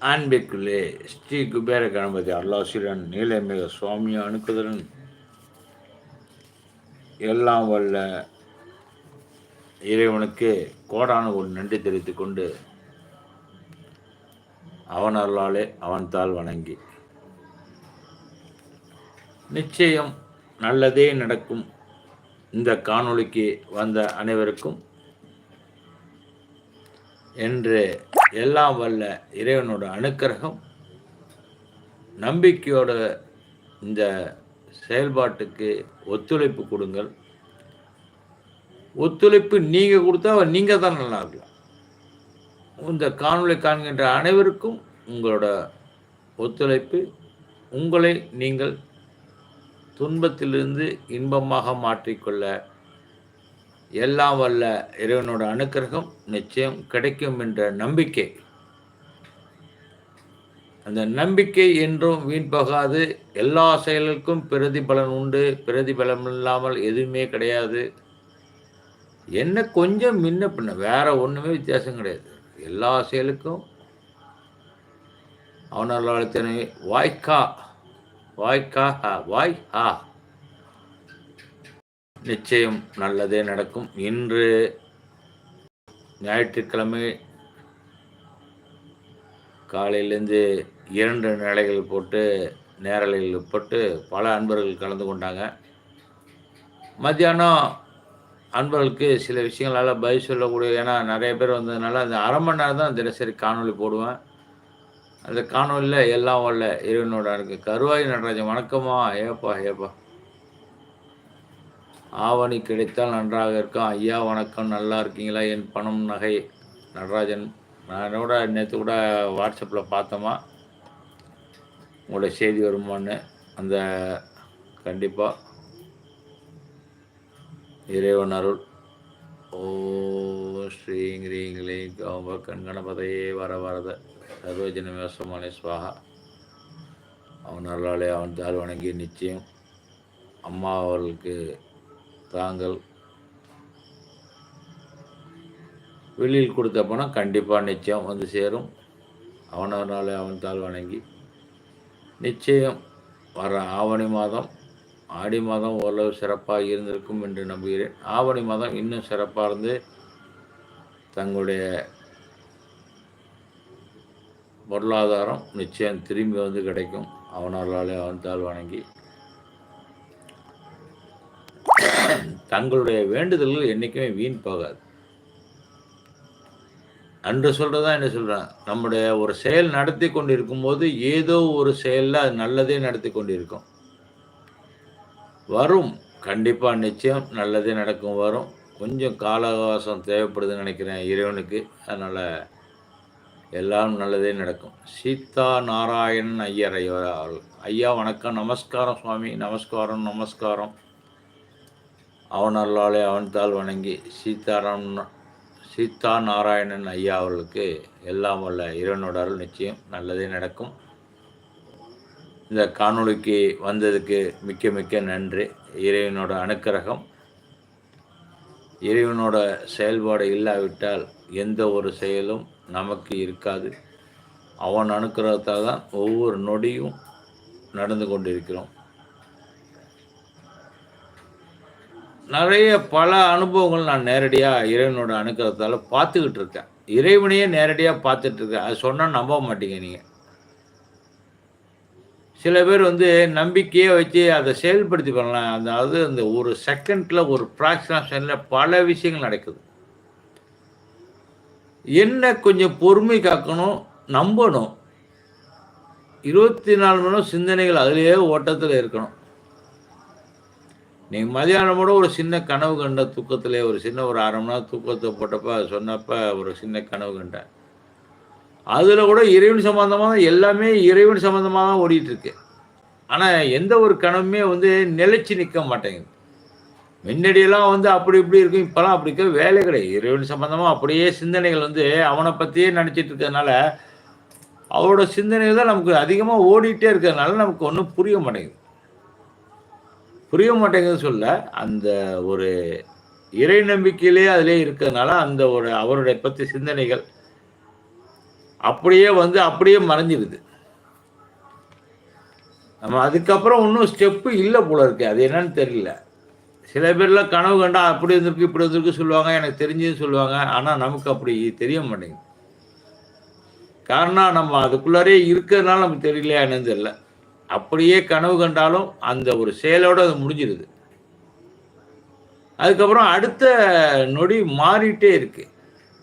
அன்பிற்குள்ளே ஸ்ரீ குபேர கணபதி அருளாசிரன் நீலமிக சுவாமி அனுக்குதரன் எல்லாம் வல்ல இறைவனுக்கு கோடான ஒரு நன்றி தெரிவித்து கொண்டு அவன் அருளாலே அவன் தாள் வணங்கி. நிச்சயம் நல்லதே நடக்கும். இந்த காணொளிக்கு வந்த அனைவருக்கும் என்று எல்லாம் வல்ல இறைவனோட அனுக்கிரகம் நம்பிக்கையோட இந்த செயல்பாட்டுக்கு ஒத்துழைப்பு கொடுங்கள். ஒத்துழைப்பு நீங்கள் கொடுத்தா நீங்கள் தான் நல்லா இருக்கலாம். இந்த காணொலி காண்கின்ற அனைவருக்கும் உங்களோட ஒத்துழைப்பு உங்களை நீங்கள் துன்பத்திலிருந்து இன்பமாக மாற்றிக்கொள்ள எல்லாம் வல்ல இறைவனோட அனுக்கிரகம் நிச்சயம் கிடைக்கும் என்ற நம்பிக்கை. அந்த நம்பிக்கை என்றும் வீண் போகாது. எல்லா செயலுக்கும் பிரதிபலன் உண்டு. பிரதிபலம் இல்லாமல் எதுவுமே கிடையாது. என்ன கொஞ்சம் முன்ன பின்ன வேற ஒன்றுமே வித்தியாசம் கிடையாது. எல்லா செயலுக்கும் அவனால் வாய்க்கா வாய்க்கா வாய் ஹா நிச்சயம் நல்லதே நடக்கும். இன்று ஞாயிற்றுக்கிழமை காலையிலேருந்து இரண்டு நிலைகள் போட்டு நேரலைகள் போட்டு பல அன்பர்கள் கலந்து கொண்டாங்க. மத்தியானம் அன்பர்களுக்கு சில விஷயங்களால் பதில் சொல்லக்கூடிய ஏன்னா நிறைய பேர் வந்ததுனால அந்த அரை மணி நேரம் தான் தினசரி காணொலி போடுவேன். அந்த காணொலியில் எல்லாம் வரல இறைவனோட இருக்குது கருவாய் நடராஜன் வணக்கமா ஏப்பா ஏப்பா. ஆவணி கிடைத்தால் நன்றாக இருக்கும் ஐயா வணக்கம். நல்லா இருக்கீங்களா? என் பணம் நகை. நடராஜன் நான் கூட நேற்று கூட வாட்ஸ்அப்பில் பார்த்தோமா உங்களோட செய்தி வருமான்னு. அந்த கண்டிப்பாக இறைவன் அருள். ஓ ஸ்ரீங் ரீங் லீங் கௌம்ப கண்கணபதையே வர வரத. சர்வஜன விவசமான சுவாகா. அவன் அருளாலே அவன் தாழ் வணங்கி நிச்சயம். அம்மா அவர்களுக்கு தாங்கள் வெளியில் கொடுத்த பணம் கண்டிப்பாக நிச்சயம் வந்து சேரும். அவனவனாலே அவன் தாள் வணங்கி. நிச்சயம் வர ஆவணி மாதம் ஆடி மாதம் ஓரளவு சிறப்பாக இருந்திருக்கும் என்று நம்புகிறேன். ஆவணி மாதம் இன்னும் சிறப்பாக இருந்து தங்களுடைய பொருளாதாரம் நிச்சயம் திரும்பி வந்து கிடைக்கும். அவனாலே அவன் தாள் வணங்கி. தங்களுடைய வேண்டுதல்கள் என்றைக்குமே வீண் போகாது. அன்று சொல்கிறதா என்ன சொல்கிறேன் நம்முடைய ஒரு செயல் நடத்தி கொண்டு இருக்கும்போது ஏதோ ஒரு செயலில் அது நல்லதே நடத்தி கொண்டு இருக்கும் வரும். கண்டிப்பாக நிச்சயம் நல்லதே நடக்கும் வரும். கொஞ்சம் கால அவகாசம் தேவைப்படுதுன்னு நினைக்கிறேன் இறைவனுக்கு. அதனால் எல்லாம் நல்லதே நடக்கும். சீதா நாராயணன் ஐயர் ஐயா ஐயா வணக்கம். நமஸ்காரம் சுவாமி. நமஸ்காரம் நமஸ்காரம். அவன் அருளாலே அவன் தாள் வணங்கி சீதாராம் சீதா நாராயணன் ஐயா அவர்களுக்கு எல்லாம் வல்ல இறைவனோட அருள் நிச்சயம் நல்லதே நடக்கும். இந்த காணொளிக்கு வந்ததுக்கு மிக்க மிக்க நன்றி. இறைவனோட அனுக்கிரகம். இறைவனோட செயல்பாடு இல்லாவிட்டால் எந்த ஒரு செயலும் நமக்கு இருக்காது. அவன் அனுக்கிரகத்தால் தான் ஒவ்வொரு நொடியும் நடந்து கொண்டிருக்கிறோம். நிறைய பல அனுபவங்கள் நான் நேரடியாக இறைவனோட அனுக்கிறதால பார்த்துக்கிட்டு இருக்கேன். இறைவனையே நேரடியாக பார்த்துட்டு இருக்கேன். அது சொன்னால் நம்ப மாட்டீங்க நீங்கள் சில பேர் வந்து நம்பிக்கையை வச்சு அதை செயல்படுத்தி பண்ணலாம். அதாவது அந்த ஒரு செகண்டில் ஒரு ஃப்ராக்ஷன் பல விஷயங்கள் நடக்குது. என்ன கொஞ்சம் பொறுமை காக்கணும் நம்பணும். இருபத்தி நாலு மணி சிந்தனைகள் அதிலேயே ஓட்டத்தில் இருக்கணும். நீங்கள் மதியானம் கூட ஒரு சின்ன கனவு கண்ட தூக்கத்தில் ஒரு சின்ன ஒரு அரை மணி நேரம் தூக்கத்தை போட்டப்ப சொன்னப்ப ஒரு சின்ன கனவு கண்டேன். அதில் கூட இறைவன் சம்மந்தமாக தான் எல்லாமே இறைவன் சம்மந்தமாக தான் ஓடிட்டுருக்கு. ஆனால் எந்த ஒரு கனவுமே வந்து நிலைச்சி நிற்க மாட்டேங்குது. முன்னாடியெல்லாம் வந்து அப்படி இப்படி இருக்கும் இப்போலாம் அப்படி இருக்க வேலை கிடையாது. இறைவன் சம்மந்தமாக அப்படியே சிந்தனைகள் வந்து அவனை பற்றியே நினச்சிட்டு இருக்கிறதுனால அவரோட சிந்தனைகள் தான் நமக்கு அதிகமாக ஓடிட்டே இருக்கிறதுனால நமக்கு ஒன்றும் புரிய மாட்டேங்குது. புரிய மாட்டேங்குதுன்னு சொல்ல அந்த ஒரு இறை நம்பிக்கையிலே அதிலே இருக்கிறதுனால அந்த ஒரு அவருடைய பற்றி சிந்தனைகள் அப்படியே வந்து அப்படியே மறைஞ்சிருது நம்ம அதுக்கப்புறம் ஒன்றும் ஸ்டெப்பு இல்லை போல இருக்கு. அது என்னன்னு தெரியல. சில பேர்லாம் கனவு கண்டா அப்படி இருந்திருக்கு இப்படி இருந்திருக்கு சொல்லுவாங்க எனக்கு தெரிஞ்சுன்னு சொல்லுவாங்க. ஆனால் நமக்கு அப்படி தெரிய மாட்டேங்குது. காரணம் நம்ம அதுக்குள்ளாரே இருக்கிறதுனால நமக்கு தெரியலையா என்னன்னு தெரியல. அப்படியே கனவு கண்டாலும் அந்த ஒரு செயலோட அது முடிஞ்சிருது. அதுக்கப்புறம் அடுத்த நொடி மாறிட்டே இருக்கு.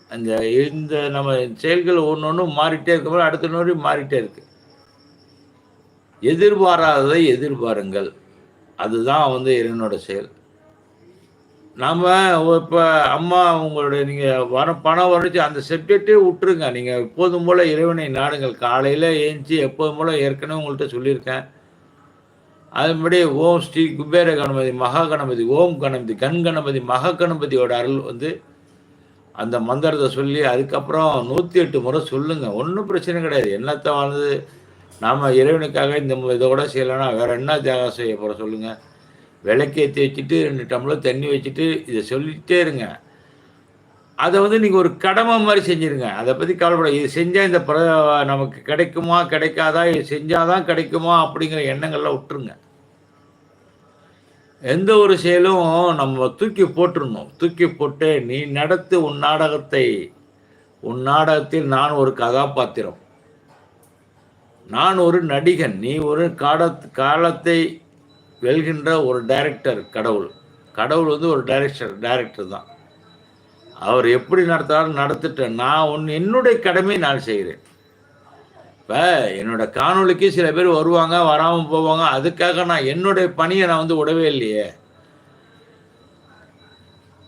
அந்த இந்த நம்ம செயல்கள் ஒன்று ஒன்றும் மாறிட்டே இருக்கப்புறம் அடுத்த நொடி மாறிட்டே இருக்கு. எதிர்பாராததை எதிர்பாருங்கள். அதுதான் வந்து இறைவனோட செயல். நாம் இப்போ அம்மா உங்களுடைய நீங்கள் வர பணம் வரைச்சி அந்த சப்ஜெக்டே விட்டுருங்க. நீங்கள் எப்போதும் போல் இறைவனை நாடுங்கள். காலையில் ஏஞ்சி எப்போதும் போல் ஏற்கனவே உங்கள்கிட்ட சொல்லியிருக்கேன். அதன்படி ஓம் ஸ்ரீ குபேர கணபதி மகா கணபதி ஓம் கணபதி கண் கணபதி மகா கணபதியோட அருள் வந்து அந்த மந்திரத்தை சொல்லி அதுக்கப்புறம் நூற்றி எட்டு முறை சொல்லுங்கள் ஒன்றும் பிரச்சனை கிடையாது. என்னத்தை வாழ்ந்து நாம் இறைவனுக்காக இந்த இதை கூட செய்யலைன்னா வேறு என்ன தியாகம் செய்ய போகிற சொல்லுங்கள் விளக்கேற்றி வச்சுட்டு ரெண்டு டம்ளர் தண்ணி வச்சுட்டு இதை சொல்லிகிட்டே இருங்க. அதை வந்து நீங்கள் ஒரு கடமை மாதிரி செஞ்சுருங்க. அதை பற்றி கவலைப்பட இது செஞ்சால் இந்த பிர நமக்கு கிடைக்குமா கிடைக்காதா இது செஞ்சால் தான் கிடைக்குமா அப்படிங்கிற எண்ணங்கள்லாம் விட்டுருங்க. எந்த ஒரு செயலும் நம்ம தூக்கி போட்டுருணும் தூக்கி போட்டு நீ நடத்து உன் நாடகத்தை. உன் நாடகத்தில் நான் ஒரு கதாபாத்திரம். நான் ஒரு நடிகன். நீ ஒரு காலத் காலத்தை வெல்கின்ற ஒரு டைரக்டர் கடவுள். கடவுள் வந்து ஒரு டைரக்டர் டைரக்டர் தான். அவர் எப்படி நடத்தாலும் நடத்திட்டேன். நான் ஒன்று என்னுடைய கடமையை நான் செய்கிறேன். இப்போ என்னோட காணொலிக்கு சில பேர் வருவாங்க வராமல் போவாங்க. அதுக்காக நான் என்னுடைய பணியை நான் வந்து விடவே இல்லையே.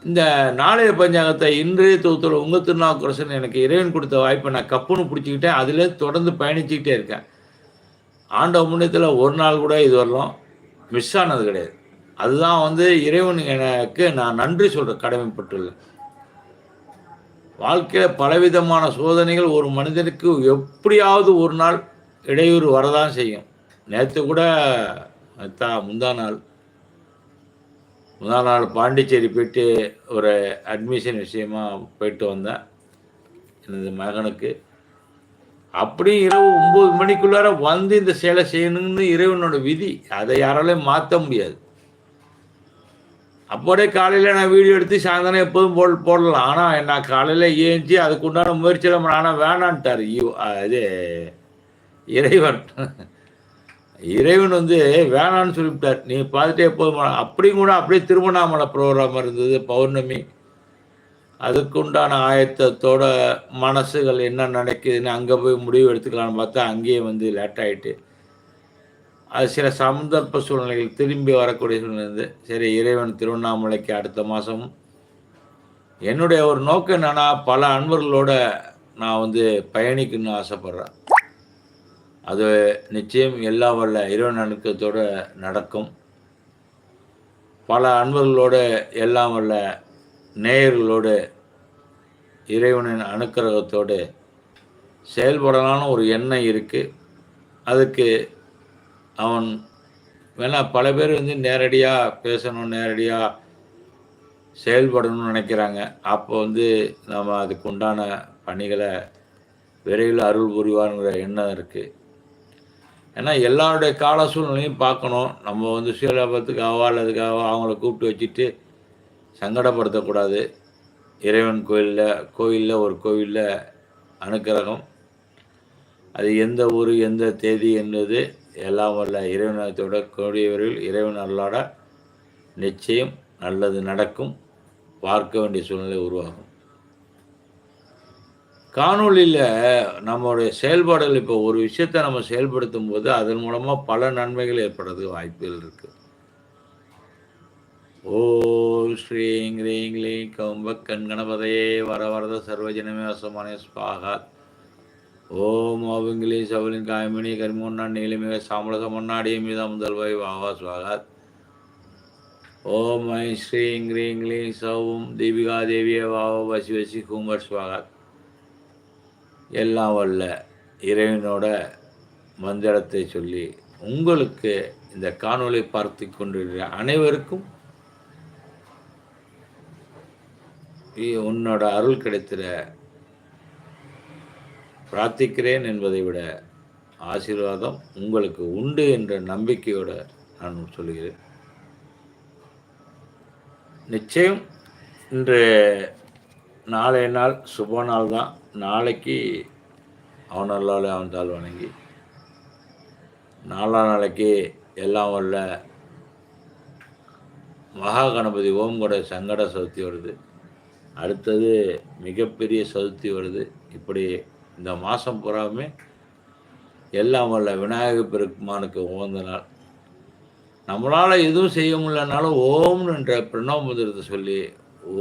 இந்த நாளைய பஞ்சாங்கத்தை இன்றைய தொகுத்தில் உங்கள் திருநாவுக்கரசன் எனக்கு இறைவன் கொடுத்த வாய்ப்பை நான் கப்புன்னு பிடிச்சிக்கிட்டேன். அதிலே தொடர்ந்து பயணிச்சுக்கிட்டே இருக்கேன். ஆண்ட முன்னத்தில் ஒரு நாள் கூட இது வரலாம். மிஸ் ஆனது கிடையாது. அதுதான் வந்து இறைவன் எனக்கு நான் நன்றி சொல்கிற கடமைப்பட்டுள்ளேன் வாழ்க்கையில் பலவிதமான சோதனைகள் ஒரு மனிதனுக்கு எப்படியாவது ஒரு நாள் இடையூறு வரதான் செய்யும். நேற்று கூட தா முந்தா நாள் முந்தா நாள் பாண்டிச்சேரி போயிட்டு ஒரு அட்மிஷன் விஷயமா போயிட்டு வந்தேன். எனது மகனுக்கு அப்படியும் இரவு ஒம்பது மணிக்குள்ளார வந்து இந்த சேலை செய்யணும்னு இறைவனோட விதி. அதை யாராலையும் மாற்ற முடியாது. அப்போதே காலையில் நான் வீடியோ எடுத்து சாயந்தரம் எப்போதும் போல் போடலாம். ஆனால் நான் காலையில் ஏஞ்சி அதுக்கு உண்டான முயற்சியில் ஆனால் வேணான்ட்டார். இது இறைவன். இறைவன் வந்து வேணான்னு சொல்லிவிட்டார். நீ பார்த்துட்டே எப்போதும் அப்படியும் கூட அப்படியே திருவண்ணாமலை ப்ரோக்ராம் இருந்தது பௌர்ணமி. அதுக்குண்டான ஆயத்தத்தோட மனசுகள் என்ன நினைக்குதுன்னு அங்கே போய் முடிவு எடுத்துக்கலாம்னு பார்த்தா அங்கேயே வந்து லேட் ஆகிட்டு அது சில சந்தர்ப்ப சூழ்நிலைகள் திரும்பி வரக்கூடிய சூழ்நிலை சரி இறைவன் திருவண்ணாமலைக்கு அடுத்த மாதம் என்னுடைய ஒரு நோக்கம் என்னென்னா பல அன்பர்களோட நான் வந்து பயணிக்கணும்னு ஆசைப்பட்றேன். அது நிச்சயம் எல்லா வல்ல இறைவன் அணுக்கத்தோடு நடக்கும். பல அன்பர்களோடு எல்லாம் வல்ல நேயர்களோடு இறைவனின் அனுக்கிரகத்தோடு செயல்படலான ஒரு எண்ணம் இருக்குது அதுக்கு அவன் வேணால் பல பேர் வந்து நேரடியாக பேசணும் நேரடியாக செயல்படணும்னு நினைக்கிறாங்க. அப்போ வந்து நம்ம அதுக்கு உண்டான பணிகளை விரைவில் அருள் புரிவாருங்கிற எண்ணம் இருக்குது ஏன்னா எல்லாருடைய கால சூழ்நிலையும் பார்க்கணும். நம்ம வந்து சீலாபத்துக்காகவோ அல்லதுக்காகவோ அவங்கள கூப்பிட்டு வச்சுட்டு சங்கடப்படுத்தக்கூடாது. இறைவன் கோயிலில் கோயிலில் ஒரு கோவிலில் அனுக்கிரகம். அது எந்த ஊர் எந்த தேதி என்பது எல்லாம் வல்ல இறைவனத்தோட கூடியவர்கள் இறைவன் அல்லாட நிச்சயம் நல்லது நடக்கும். பார்க்க வேண்டிய சூழ்நிலை உருவாகும். காணொலியில் நம்மளுடைய செயல்பாடுகள் இப்போ ஒரு விஷயத்தை நம்ம செயல்படுத்தும் போது அதன் மூலமாக பல நன்மைகள் ஏற்படுறதுக்கு வாய்ப்புகள் இருக்குது ஓம் ஸ்ரீங் ரீங் லீங் கம்பக்கண் கணபதையே வர வரத சர்வஜனமே அசமான ஸ்வாகாத் ஓம் அவுங்கிலி சவலின் காயமணி கரிமொன்னா நீலமிக சாமலக மன்னாடிய மீதா முதல்வாய் வாவா ஸ்வாகாத் ஓம் ஐ ஸ்ரீங் ரீங் லீங் சவும் தீபிகா தேவியே வாவா வசி வசி கும்பர் ஸ்வாகாத் எல்லாம் வல்ல இறைவனோட மந்திரத்தை சொல்லி உங்களுக்கு இந்த காணொலி பார்த்து கொண்டிருக்கிற அனைவருக்கும் உன்னோட அருள் கிடைத்திட பிரார்த்திக்கிறேன் என்பதை விட ஆசீர்வாதம் உங்களுக்கு உண்டு என்ற நம்பிக்கையோடு நான் சொல்கிறேன் நிச்சயம் இன்று நாளைய நாள் சுப நாள் தான். நாளைக்கு அவனல்லாலே அவன் தாள் வணங்கி நாலாம் நாளைக்கு எல்லாம் வல்ல மகா கணபதி ஓம்கோட சங்கட சக்தி வருது. அடுத்தது மிகப்பெரிய சதுர்த்தி வருது. இப்படி இந்த மாதம் பூராவுமே எல்லாம் வரல விநாயகர் பெருமானுக்கு உகந்த நாள். நம்மளால் எதுவும் செய்ய முடியலனாலும் ஓம்னு என்ற பிரணவ முதலத்தை சொல்லி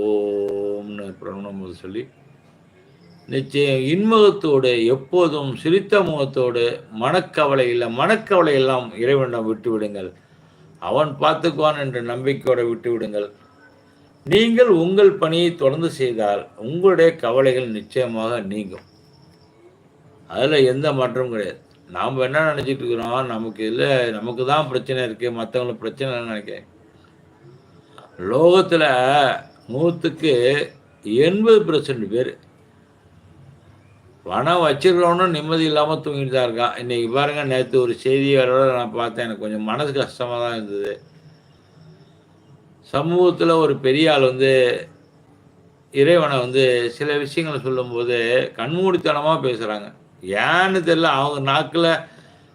ஓம்னு பிரணவ முதல் சொல்லி நிச்சயம் இன்முகத்தோடு எப்போதும் சிரித்த முகத்தோடு மனக்கவலை இல்லை மனக்கவலை எல்லாம் இறைவனிடம் விட்டு விடுங்கள் அவன் பார்த்துக்குவான் என்ற நம்பிக்கையோடு விட்டு விடுங்கள் நீங்கள் உங்கள் பணியை தொடர்ந்து செய்தால் உங்களுடைய கவலைகள் நிச்சயமாக நீங்கும். அதில் எந்த மாற்றமும் கிடையாது. நாம் என்ன நினச்சிட்டு இருக்கிறோம் நமக்கு இல்லை நமக்கு தான் பிரச்சனை இருக்குது மற்றவங்களுக்கு பிரச்சனை நினைக்கிறேன். லோகத்தில் நூற்றுக்கு எண்பது பர்சன்ட் பேர் பணம் வச்சிருக்கிறவனும் நிம்மதி இல்லாமல் தூங்கிட்டு தான் இருக்கான். இன்றைக்கி பாருங்கள் நேற்று ஒரு செய்தியோட நான் பார்த்தேன் எனக்கு கொஞ்சம் மனசு கஷ்டமாக தான் இருந்தது. சமூகத்தில் ஒரு பெரிய ஆள் வந்து இறைவனை வந்து சில விஷயங்களை சொல்லும்போது கண்மூடித்தனமாக பேசுகிறாங்க ஏன்னு தெரியல அவங்க நாக்கில்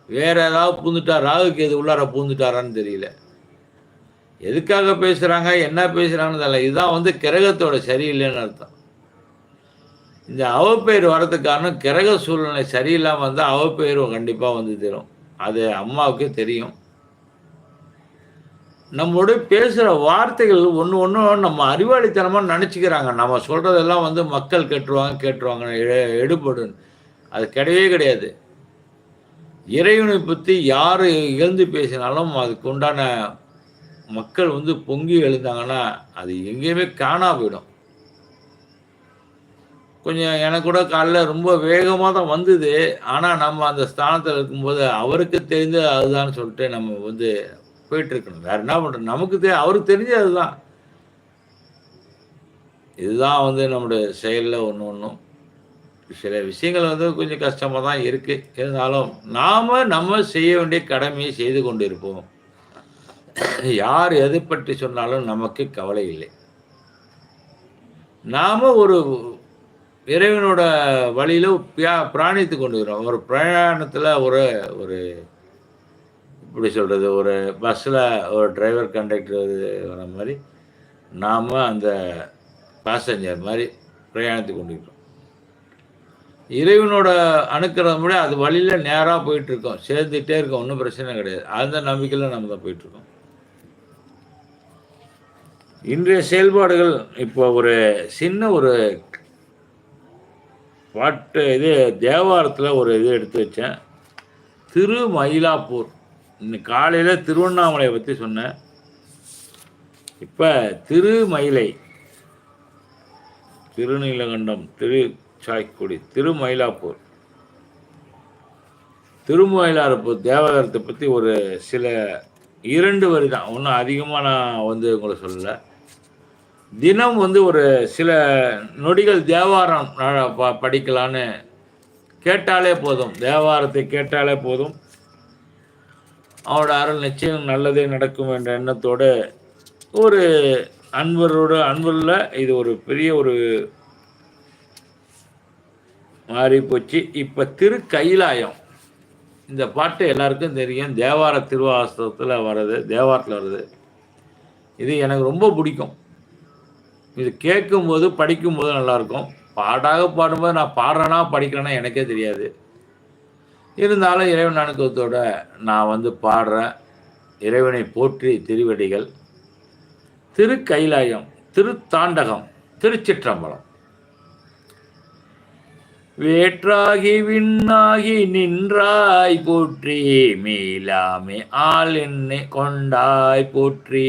வேற ஏதாவது பூந்துட்டா ராகுக்கு எது உள்ளார பூந்துட்டாரான்னு தெரியல. எதுக்காக பேசுகிறாங்க என்ன பேசுகிறாங்கன்னு தெரியல. இதுதான் வந்து கிரகத்தோட சரியில்லைன்னு அர்த்தம். இந்த அவப்பெயர் வரதுக்கு காரணம் கிரக சூழ்நிலை சரியில்லாமல் இருந்தால் அவப்பெயர் கண்டிப்பாக வந்து தரும். அது அம்மாவுக்கே தெரியும். நம்மளோட பேசுகிற வார்த்தைகள் ஒன்று ஒன்று நம்ம அறிவாளித்தனமாக நினச்சிக்கிறாங்க. நம்ம சொல்கிறதெல்லாம் வந்து மக்கள் கேட்டுருவாங்க கேட்டுருவாங்க எடுபடும். அது கிடையவே கிடையாது. இறைவனை பற்றி யார் இழந்து பேசினாலும் அதுக்கு உண்டான மக்கள் வந்து பொங்கி எழுந்தாங்கன்னா அது எங்கேயுமே காணா போயிடும். கொஞ்சம் எனக்கு கூட காலைல ரொம்ப வேகமாக தான் வந்தது. ஆனால் நம்ம அந்த ஸ்தானத்தில் இருக்கும்போது அவருக்கு தெரிஞ்ச அதுதான் சொல்லிட்டு நம்ம வந்து போயிட்டு இருக்கணும் வேற என்ன பண்ணுறது நமக்கு தெ அவருக்கு தெரிஞ்சது அதுதான். இதுதான் வந்து நம்முடைய செயலில் ஒன்று ஒன்றும் சில விஷயங்கள் வந்து கொஞ்சம் கஷ்டமாக தான் இருக்குது இருந்தாலும் நாம் நம்ம செய்ய வேண்டிய கடமையை செய்து கொண்டு இருப்போம் யார் எதை பற்றி சொன்னாலும் நமக்கு கவலை இல்லை. நாம் ஒரு இறைவனோட வழியில் பிராணித்து கொண்டு இருக்கிறோம் ஒரு பிரயாணத்தில் ஒரு ஒரு எப்படி சொல்கிறது ஒரு பஸ்ஸில் ஒரு டிரைவர் கண்டக்டர் வர மாதிரி நாம் அந்த பேசஞ்சர் மாதிரி பிரயாணித்து கொண்டிருக்கிறோம். இறைவனோட அணுக்கிறது முடி அது வழியில் நேராக போயிட்டுருக்கோம். சேர்ந்துகிட்டே இருக்கோம் ஒன்றும் பிரச்சனை கிடையாது. அந்த நம்பிக்கையில் நம்ம தான் போயிட்டுருக்கோம். இன்றைய செயல்பாடுகள் இப்போ ஒரு சின்ன ஒரு பாட்டு இது தேவாரத்தில் ஒரு இது எடுத்து வச்சேன். திரு மயிலாப்பூர் இன்னைக்கு காலையில் திருவண்ணாமலையை பற்றி சொன்னேன். இப்போ திருமயிலை திருநீலகண்டம் திரு சாய்க்குடி திருமயிலாப்பூர் திருமயிலாப்பூர் தேவாலயத்தை பற்றி ஒரு சில இரண்டு வரி தான். ஒன்றும் அதிகமாக நான் வந்து உங்களை சொல்லலை. தினம் வந்து ஒரு சில நொடிகள் தேவாரம் படிக்கலான்னு கேட்டாலே போதும். தேவாரத்தை கேட்டாலே போதும். அவனோட அருள் நிச்சயம் நல்லதே நடக்கும் என்ற எண்ணத்தோடு ஒரு அன்பரோட அன்பில் இது ஒரு பெரிய ஒரு மாறி போச்சு. இப்போ திரு கைலாயம் இந்த பாட்டு எல்லாருக்கும் தெரியும். தேவார திருவாசத்தில் வர்றது தேவாரத்தில் வருது இது எனக்கு ரொம்ப பிடிக்கும். இது கேட்கும்போது படிக்கும்போது நல்லாயிருக்கும் பாடாக பாடும்போது நான் பாடுறேனா படிக்கிறேன்னா எனக்கே தெரியாது. இருந்தாலும் இறைவன் அனுக்கத்தோட நான் வந்து பாடுறேன். இறைவனை போற்றி திருவடிகள். திருக்கைலாயம் திருத்தாண்டகம் திருச்சிற்றம்பலம். வேற்றாகி விண்ணாகி நின்றாய் போற்றி மீளாமே ஆள் என்னை கொண்டாய் போற்றி.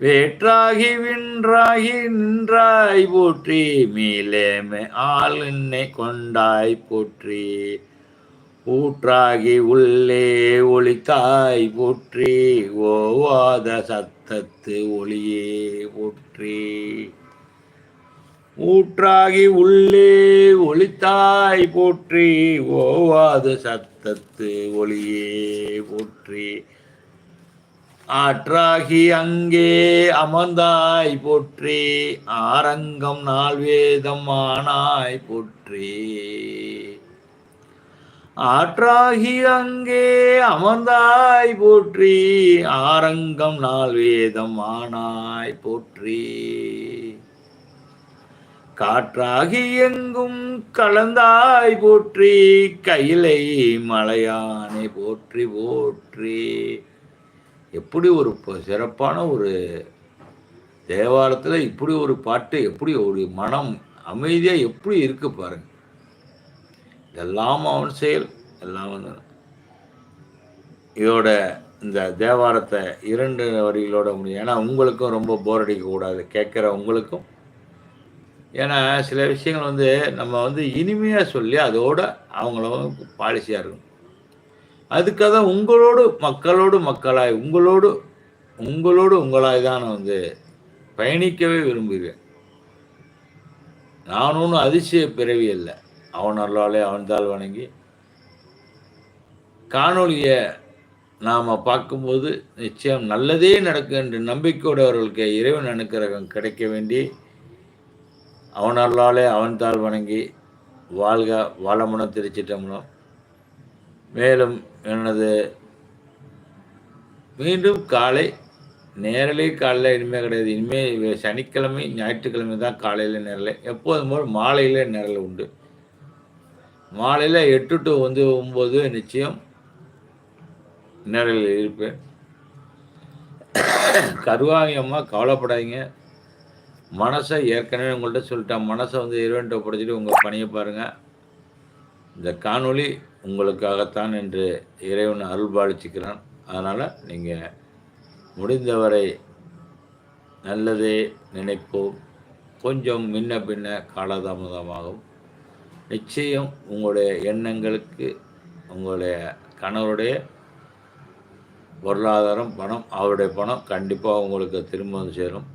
வேற்றாகி வின்றாகி நின்றாய் போற்றி மீளேமே ஆள் என்னை கொண்டாய் போற்றி. ஊற்றாகி உள்ளே ஒளித்தாய் போற்றி ஓவாத சத்தத்து ஒளியே போற்றி. ஊற்றாகி உள்ளே ஒளித்தாய் போற்றி ஓவாத சத்தத்து ஒளியே போற்றி. ஆற்றாகி அங்கே அமர்ந்தாய் போற்றி ஆரங்கம் நாள் வேதம் ஆனாய் போற்றி. ஆற்றாகி அங்கே அமர்ந்தாய் போற்றி ஆரங்கம் நாள் வேதம் ஆனாய் போற்றி. காற்றாகி எங்கும் கலந்தாய் போற்றி கையிலை மலையானை போற்றி போற்றி. எப்படி ஒரு சிறப்பான ஒரு தேவாலயத்தில் இப்படி ஒரு பாட்டு எப்படி ஒரு மனம் அமைதியாக எப்படி இருக்கு பாருங்க. இதெல்லாம் அவன் செயல் எல்லாம் வந்து. இதோட இந்த தேவாரத்தை இரண்டு வரிகளோட முடியும். ஏன்னா உங்களுக்கும் ரொம்ப போர் அடிக்கக்கூடாது கேட்குற உங்களுக்கும். ஏன்னா சில விஷயங்கள் வந்து நம்ம வந்து இனிமையாக சொல்லி அதோட அவங்கள பாலிசியாக இருக்கும் அதுக்காக தான் உங்களோடு மக்களோடு மக்களாய் உங்களோடு உங்களோடு உங்களாய் தான் நான் வந்து பயணிக்கவே விரும்புகிறேன். நான் ஒன்றும் அதிசய பிறவி இல்லை அவன் அருளாலே அவன் தாள் வணங்கி காணொளியை நாம் பார்க்கும்போது நிச்சயம் நல்லதே நடக்கும் என்று நம்பிக்கையோடவர்களுக்கு இறைவன் அனுக்கிரகம் கிடைக்க வேண்டி அவன் அருளாலே அவன் தாள் வணங்கி வாழ்க வாழமுனம் திருச்சிட்டமுனம் மேலும் எனது மீண்டும் காலை நேரலே காலையில் இனிமேல் கிடையாது. இனிமேல் சனிக்கிழமை ஞாயிற்றுக்கிழமை தான் காலையில் நேரலை. எப்போதும் போல் மாலையில் நேரலை உண்டு. மாலையில் எட்டு டு வந்து ஒம்பது நிச்சயம் நேரலில் இருப்பேன். கருவாங்க அம்மா கவலைப்படாதீங்க. மனசை ஏற்கனவே உங்கள்கிட்ட சொல்லிட்டேன். மனசை வந்து இறைவன்ட்ட படைச்சிட்டு உங்கள் பணியை பாருங்கள் இந்த காணொளி உங்களுக்காகத்தான் என்று இறைவன் அருள்பாலிச்சுக்கிறான். அதனால் நீங்கள் முடிந்தவரை நல்லதே நினைப்போம். கொஞ்சம் முன்ன பின்ன காலதாமதமாகும். நிச்சயம் உங்களுடைய எண்ணங்களுக்கு உங்களுடைய கணவருடைய பொருளாதாரம் பணம் அவருடைய பணம் கண்டிப்பாக உங்களுக்கு திரும்ப வந்து சேரும்.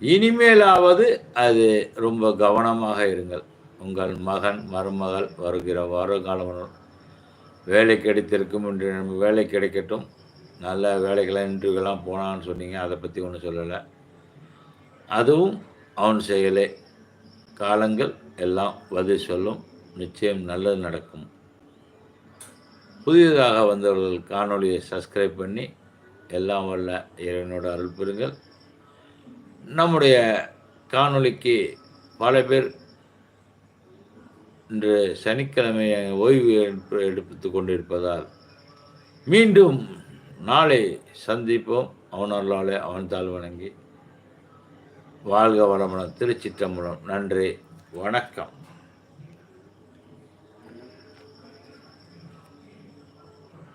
இனிமேலாவது அது ரொம்ப கவனமாக இருங்கள். உங்கள் மகன் மருமகள் வருகிற வருங்காலம் வேலை கிடைத்திருக்கும் என்று நம்ம வேலை கிடைக்கட்டும். நல்ல வேலைகளை இன்டர்வியூலாம் போனான்னு சொன்னீங்க அதை பற்றி ஒன்றும் சொல்லலை. அதுவும் அவன் செயலே. காலங்கள் எல்லாம் பதில் சொல்லும். நிச்சயம் நல்லது நடக்கும். புதியதாக வந்தவர்கள் காணொளியை சப்ஸ்கிரைப் பண்ணி எல்லாம் வல்ல இறைவனோட அருள் பெறுங்கள் நம்முடைய காணொளிக்கு பல பேர் இன்று சனிக்கிழமை ஓய்வு எடுப்பு- கொண்டிருப்பதால் மீண்டும் நாளை சந்திப்போம். அவனர்களாலே அவன் தாழ் வணங்கி வாழ்க வளமுடன் திருச்சிற்றம்பலம். நன்றி. வணக்கம்.